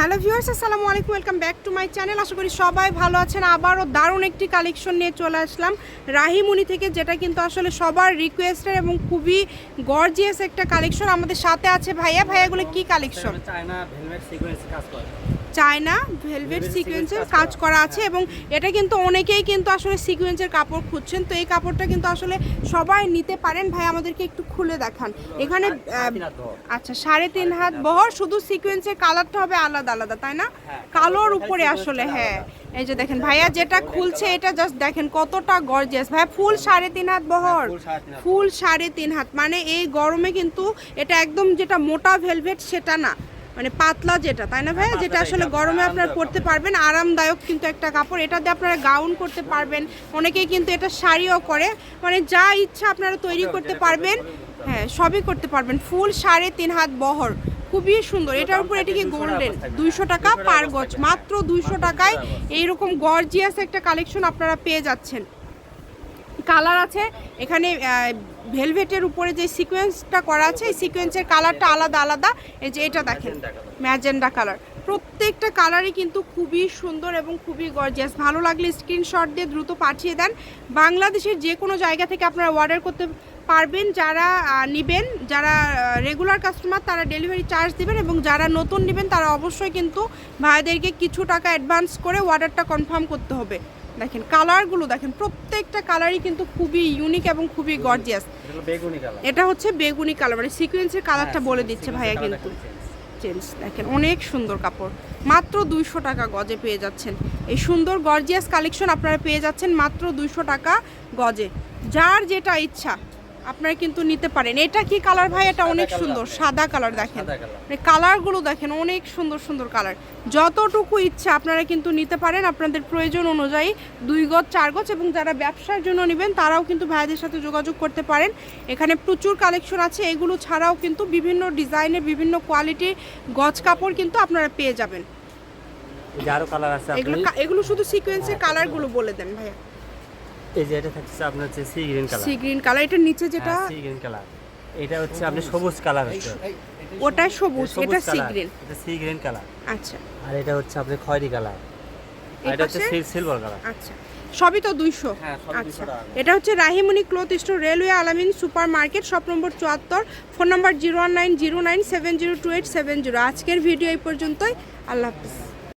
Hello viewers আসসালামু আলাইকুম welcome back to my channel. আশা করি সবাই ভালো আছেন। আবারও দারুণ একটি কালেকশন নিয়ে চলে আসলাম। রাহিমুনি থেকে যেটা কিন্তু আসলে সবার রিকোয়েস্টের এবং খুবই গর্জিয়াস একটা কালেকশন আমাদের সাথে আছে ভাইয়া। ভাইয়াগুলো কি কালেকশন? চায়না ভেলভেট সিকোয়েন্স কাজ করে। চায়না ভেলভেট সিকোয়েন্সের কাজ করা। আছে এবং এটা কিন্তু অনেকেই কিন্তু আসলে সিকোয়েন্সের কাপড় খুঁজছেন। তো এই কাপড়টা কিন্তু আসলে সবাই নিতে পারেন। ভাই আমাদেরকে একটু খুলে দেখান। এখানে। আচ্ছা সাড়ে তিন হাত বহর। শুধু সিকোয়েন্সের কালারটা হবে আলাদা। আলাদা তাই না? হ্যাঁ, কালোর উপরে আসলে হ্যাঁ। এই যে দেখেন ভাইয়া যেটা খুলছে এটা জাস্ট দেখেন কতটা গর্জিয়াস ভাইয়া ফুল সাড়ে তিন হাত বহর। ফুল সাড়ে তিন হাত। মানে এই গরমে কিন্তু এটা একদম যেটা মোটা ভেলভেট সেটা না। মানে পাতলা যেটা তাই না ভাইয়া? হ্যাঁ, যেটা আসলে গরমে আপনারা পরতে পারবেন আরামদায়ক কিন্তু একটা কাপড়। এটা দিয়ে আপনারা গাউন করতে পারবেন। অনেকেই কিন্তু এটা শাড়িও করে। মানে যা ইচ্ছা আপনারা তৈরি করতে পারবেন। হ্যাঁ সবই করতে পারবেন। ফুল সাড়ে তিন হাত বহর। খুবই সুন্দর। এটার উপর এটি কি 200 টাকা গোল্ডেন। দুইশো টাকা 200 পার গজ। মাত্র দুইশো টাকায় 200 টাকা এইরকম গর্জিয়াস একটা কালেকশন আপনারা পেয়ে যাচ্ছেন। কালার আছে। এখানে ভেলভেটের উপরে যে সিকোয়েন্সটা করা আছে এই সিকোয়েন্সের কালারটা আলাদা আলাদা। এই যে এটা দেখেন ম্যাজেন্ডা কালার প্রত্যেকটা কালারই কিন্তু খুবই সুন্দর এবং খুবই গর্জিয়াস ভালো লাগলে স্ক্রিনশট দিয়ে দ্রুত পাঠিয়ে দেন। বাংলাদেশের যে কোনো জায়গা থেকে আপনারা অর্ডার করতে পারবেন যারা নিবেন যারা রেগুলার কাস্টমার তারা ডেলিভারি চার্জ দিবেন এবং যারা নতুন নেবেন তারা অবশ্যই কিন্তু ভাইদেরকে কিছু টাকা অ্যাডভান্স করে অর্ডারটা কনফার্ম করতে হবে। দেখেন কালারগুলো দেখেন প্রত্যেকটা কালারই কিন্তু খুবই ইউনিক এবং খুবই গর্জিয়াস এটা হচ্ছে বেগুনি কালার মানে সিকোয়েন্সের কালারটা হ্যাঁ, বলে দিচ্ছে ভাইয়া কিন্তু। চেঞ্জ দেখেন অনেক সুন্দর কাপড়। মাত্র দুইশো টাকা গজে পেয়ে যাচ্ছেন। এই সুন্দর গর্জিয়াস কালেকশন আপনারা পেয়ে যাচ্ছেন মাত্র দুইশো টাকা গজে। যার যেটা ইচ্ছা আপনারা কিন্তু নিতে পারেন। এটা কি কালার ভাই? এটা অনেক সুন্দর সাদা কালার দেখেন। কালার। মানে কালারগুলো দেখেন অনেক সুন্দর সুন্দর কালার যতটুকু ইচ্ছা আপনারা কিন্তু নিতে পারেন। আপনাদের প্রয়োজন অনুযায়ী দুই গজ চার গজ এবং যারা ব্যবসার জন্য নেবেন তারাও কিন্তু ভাইদের সাথে যোগাযোগ করতে পারেন। এখানে প্রচুর কালেকশন আছে। এগুলো ছাড়াও কিন্তু বিভিন্ন ডিজাইনের বিভিন্ন কোয়ালিটির গজ কাপড় কিন্তু আপনারা পেয়ে যাবেন। এগুলো এগুলো শুধু সিকোয়েন্সের কালারগুলো বলে দেন ভাইয়া। এই যে এটা থাকছে আপনার হচ্ছে sea green colour sea green colour এটার নিচে যেটা সি গ্রিন কালার এটা হচ্ছে আপনি সবুজ কালার হচ্ছে। ওটা সবুজ। এটা সি গ্রিন এটা সি গ্রিন কালার আচ্ছা। আর এটা হচ্ছে আপনার খয়েরি কালার আর এটা হচ্ছে সিলভার কালার আচ্ছা। সবই তো দুইশো? হ্যাঁ, আচ্ছা। এটা হচ্ছে Rahimoni cloth store railway Alamin super market shop number চুয়াত্তর phone number zero one nine zero nine seven zero two eight seven zero. আজকের ভিডিও এই পর্যন্তই। আল্লাহ হাফিজ।